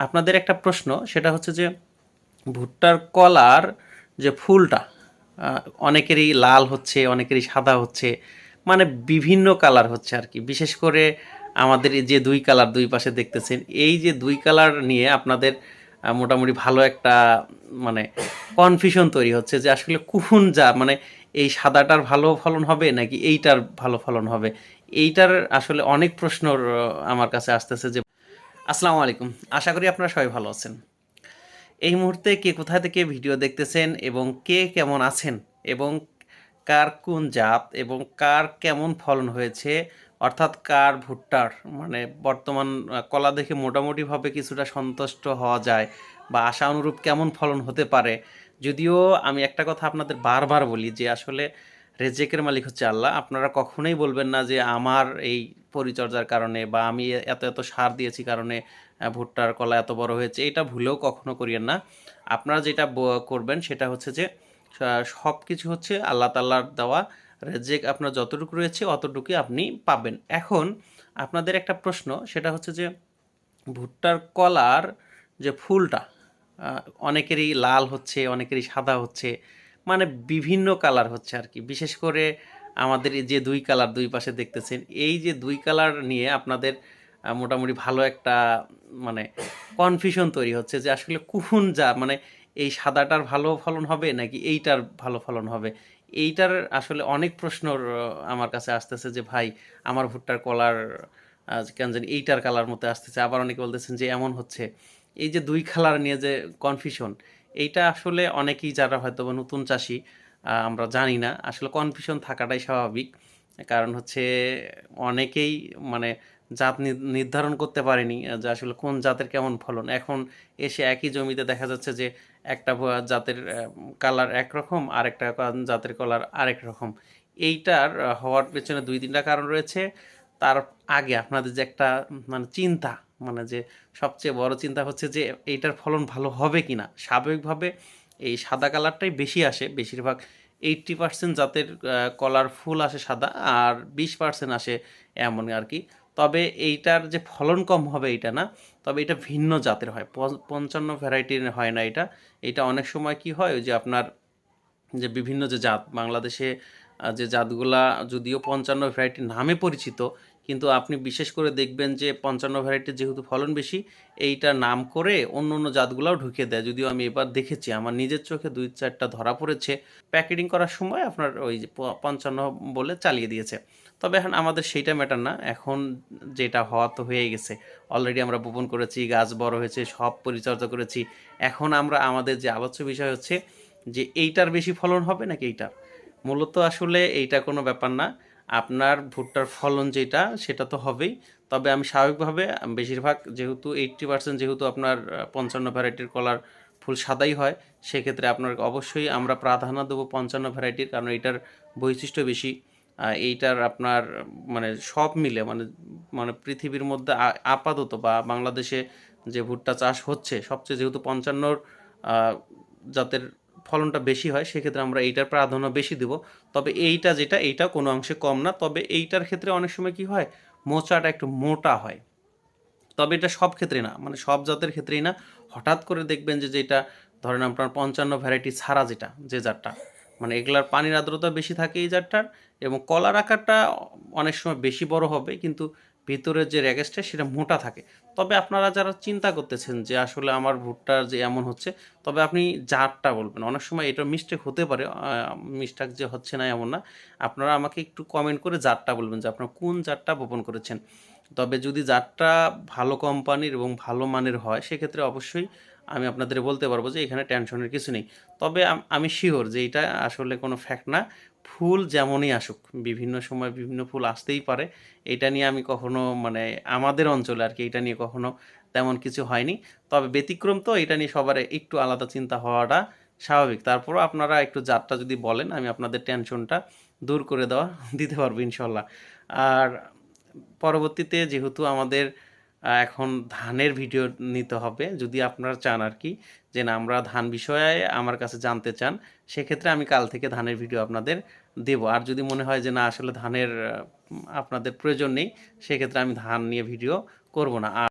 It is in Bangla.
আপনাদের একটা প্রশ্ন, সেটা হচ্ছে যে ভুট্টার কলার যে ফুলটা অনেকেরই লাল হচ্ছে, অনেকেরই সাদা হচ্ছে মানে বিভিন্ন কালার হচ্ছে আর কি। বিশেষ করে আমাদের যে দুই কালার দুই পাশে দেখতেছেন, এই যে দুই কালার নিয়ে আপনাদের মোটামুটি ভালো একটা মানে কনফিউশন তৈরি হচ্ছে যে আসলে কোন যা মানে এই সাদাটার ভালো ফলন হবে নাকি এইটার ভালো ফলন হবে? এইটার আসলে অনেক প্রশ্ন আমার কাছে আসতেছে যে আসসালামু আলাইকুম। আশা করি আপনারা সবাই ভালো আছেন। এই মুহূর্তে কে কোথা থেকে ভিডিও দেখতেছেন এবং কে কেমন আছেন এবং কার কোন জাত এবং কার কেমন ফলন হয়েছে, অর্থাৎ কার ভুট্টার মানে বর্তমান কলা দেখে মোটামুটিভাবে কিছুটা সন্তুষ্ট হওয়া যায় বা আশা অনুরূপ কেমন ফলন হতে পারে। যদিও আমি একটা কথা আপনাদের বারবার বলি যে আসলে রেজেকের মালিক হচ্ছে আল্লাহ। আপনারা কখনোই বলবেন না যে আমার এই পরিচর্যার কারণে বা আমি এত এত সার দিয়েছি কারণে ভুট্টার কলা এত বড় হয়েছে। এটা ভুলেও কখনো করিয়েন না। আপনারা যেটা করবেন সেটা হচ্ছে যে সব কিছু হচ্ছে আল্লাহ তাল্লাহর দেওয়া। রেজেক আপনার যতটুকু রয়েছে অতটুকুই আপনি পাবেন। এখন আপনাদের একটা প্রশ্ন, সেটা হচ্ছে যে, ভুট্টার কলার যে ফুলটা অনেকেরই লাল হচ্ছে, অনেকেরই সাদা হচ্ছে মানে বিভিন্ন কালার হচ্ছে আর কি। বিশেষ করে আমাদের যে দুই কালার দুই পাশে দেখতেছেন, এই যে দুই কালার নিয়ে আপনাদের মোটামুটি ভালো একটা মানে কনফিউশন তৈরি হচ্ছে যে আসলে কোন যা মানে এই সাদাটার ভালো ফলন হবে নাকি এইটার ভালো ফলন হবে? এইটার আসলে অনেক প্রশ্ন আমার কাছে আসতেছে যে, ভাই, আমার ভুট্টার কলার কেন জানি এইটার কালার মতো আসতেছে। আবার অনেকে বলতেছেন যে, এমন হচ্ছে। এই যে দুই কালার নিয়ে যে কনফিউশন এইটা আসলে অনেকেই যারা হয়তো বা নতুন চাষি আমরা জানি না। আসলে কনফিউশন থাকাটাই স্বাভাবিক। কারণ হচ্ছে অনেকেই মানে জাত নির্ধারণ করতে পারেনি যে আসলে কোন জাতের কেমন ফলন। এখন এসে একই জমিতে দেখা যাচ্ছে যে একটা জাতের কালার একরকম আর একটা জাতের কালার আরেক রকম। এইটার হওয়ার পেছনে দুই তিনটা কারণ রয়েছে। তার আগে আপনাদের যে একটা মানে চিন্তা মানে যে সবচেয়ে বড় চিন্তা হচ্ছে যে এইটার ফলন ভালো হবে কি না স্বাভাবিকভাবে এই সাদা কালারটাই বেশি আসে, বেশিরভাগ এইট্টি পার্সেন্ট জাতের কলার ফুল আসে সাদা আর বিশ পার্সেন্ট আসে এমন আর কি। তবে এইটার যে ফলন কম হবে এটা না, তবে এটা ভিন্ন জাতের হয়। পঞ্চান্ন ভ্যারাইটির হয় না এটা। এটা অনেক সময় কি হয় যে আপনার যে বিভিন্ন যে জাত, বাংলাদেশে যে জাতগুলা যদিও পঞ্চান্ন ভ্যারাইটি নামে পরিচিত কিন্তু আপনি বিশেষ করে দেখবেন যে পঞ্চান্ন ভ্যারাইটির যেহেতু ফলন বেশি, এইটা নাম করে অন্য অন্য জাতগুলাও ঢুকিয়ে দেয়। যদিও আমি এবার দেখেছি, আমার নিজের চোখে দুই চারটা ধরা পড়েছে। প্যাকেটিং করার সময় আপনার ওই পঞ্চান্ন বলে চালিয়ে দিয়েছে। তবে এখন আমাদের সেইটা ম্যাটার না। এখন যেটা হওয়া তো হয়ে গেছে। অলরেডি আমরা বপন করেছি, গাছ বড় হয়েছে, সব পরিচর্যা করেছি। এখন আমরা, আমাদের যে আলোচ্য বিষয় হচ্ছে যে এইটার বেশি ফলন হবে নাকি এইটার? মূলত আসলে এইটা কোনো ব্যাপার না। আপনার ভুট্টার ফলন যেটা, সেটা তো হবেই। তবে আমি স্বাভাবিকভাবে বেশিরভাগ যেহেতু এইট্টি পার্সেন্ট যেহেতু আপনার পঞ্চান্ন ভ্যারাইটির কলার ফুল সাদাই হয়, সেক্ষেত্রে আপনার অবশ্যই আমরা প্রাধান্য দেবো পঞ্চান্ন ভ্যারাইটির কারণ এইটার বৈশিষ্ট্য বেশি। এইটার আপনার মানে সব মিলে মানে মানে পৃথিবীর মধ্যে আপাতত বা বাংলাদেশে যে ভুট্টা চাষ হচ্ছে, সবচেয়ে যেহেতু পঞ্চান্নর জাতের ফলনটা বেশি হয়, সেক্ষেত্রে আমরা এইটার প্রাধান্য বেশি দেব। তবে এইটা যেটা, এইটা কোনো অংশে কম না। তবে এইটার ক্ষেত্রে অনেক সময় কি হয়, মোচাটা একটু মোটা হয়। তবে এটা সব ক্ষেত্রে না মানে সব জাতের ক্ষেত্রেই না। হঠাৎ করে দেখবেন যে যেটা, ধরেন আপনার পঞ্চান্ন ভ্যারাইটি ছাড়া যেটা, যে জাতটা মানে এগুলার পানির আর্দ্রতা বেশি থাকে এই জাতটার এবং কলার আকারটা অনেক সময় বেশি বড় হবে, কিন্তু ভিতরের যে র্যাগেসটা সেটা মোটা থাকে। তবে আপনারা যারা চিন্তা করতেছেন যে আসলে আমার ভুট্টা যে এমন হচ্ছে, তবে আপনি জারটা বলবেন। অনেক সময় এটা মিস্টেক হতে পারে মিস্টেক যে হচ্ছে না এমন না। আপনারা আমাকে একটু কমেন্ট করে জারটা বলবেন যে আপনারা কোন জারটা বপন করেছেন। তবে যদি জারটা ভালো কোম্পানির এবং ভালো মানের হয়, সেক্ষেত্রে অবশ্যই আমি আপনাদের বলতে পারব যে এখানে টেনশনের কিছু নেই। তবে আমি শিওর যে এটা আসলে কোনো ফ্যাক্ট না। ফুল যেমনই আসুক, বিভিন্ন সময় বিভিন্ন ফুল আসতেই পারে। এটা নিয়ে আমি কখনো মানে আমাদের অঞ্চলে আর কি এটা নিয়ে কখনো তেমন কিছু হয়নি। তবে ব্যতিক্রম তো, এটা নিয়ে সবার একটু আলাদা চিন্তা হওয়াটা স্বাভাবিক। তারপরও আপনারা একটু জাতটা যদি বলেন, আমি আপনাদের টেনশনটা দূর করে দেওয়া, দিতে পারব ইনশাল্লাহ। আর পরবর্তীতে যেহেতু আমাদের এখন ধানের ভিডিও নিতে হবে। যদি আপনারা চান আর কি, যে না, আমরা ধান বিষয়ে আমার কাছে জানতে চান, সেক্ষেত্রে আমি কাল থেকে ধানের ভিডিও আপনাদের দেব। আর যদি মনে হয় যে না, আসলে ধানের আপনাদের প্রয়োজন নেই, সেক্ষেত্রে আমি ধান নিয়ে ভিডিও করব না। আর